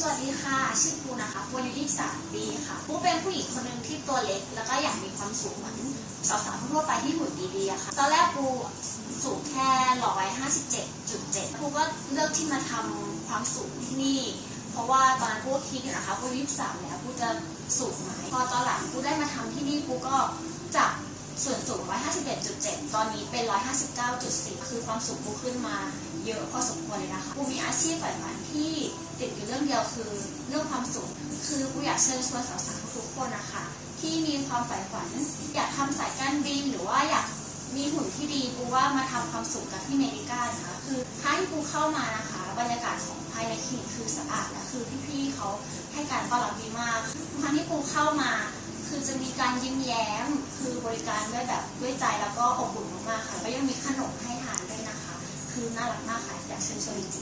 สวัสดีค่ะ ชื่อปูนะคะปูอายุ23 ปีค่ะปูเป็นผู้หญิงคนหนึ่งที่ตัวเล็ก แล้วก็อยากมีความสูงเหมือนสาวๆทั่วไปที่หุ่นดีๆค่ะ ตอนแรกปูสูงแค่157.7ปูก็เลือกที่มาทำความสูงที่นี่ เพราะว่าตอนนั้นปูคิดอยู่นะคะปูอายุ23แล้วปูจะสูงไหมพอตอนหลังปูได้มาทำที่ ส่วนสูง 151.7 ตอนนี้เป็น 159.4 คือความสูงปูขึ้นมาเยอะพอสมควรเลยนะคะปูมีอาชีพฝ่ายฝันที่ติดอยู่เรื่องเดียวคือเรื่องความสูง คือปูอยากเชิญชวนสาวๆทุกคนนะคะ ที่มีความฝ่ายฝัน อยากทำสายการบินหรือว่าอยากมีหุ่นที่ดีปูว่ามาทำความสูงกับที่เมดิกานะคะ คือถ้าที่ปูเข้ามานะคะ บรรยากาศของภายในคลินิกคือสะอาดและคือพี่ๆเขาให้การต้อนรับดีมากทุกครั้งที่ปูเข้ามา คือจะมีการยิ้มแย้ม คือบ ริการด้วยแบบด้วยใจแล้วก็อบอุ่นมากๆค่ะแล้วก็ยังมีขนมให้ทานด้วยนะคะ คือน่ารักมากค่ะ อยากเชิญชวนจริง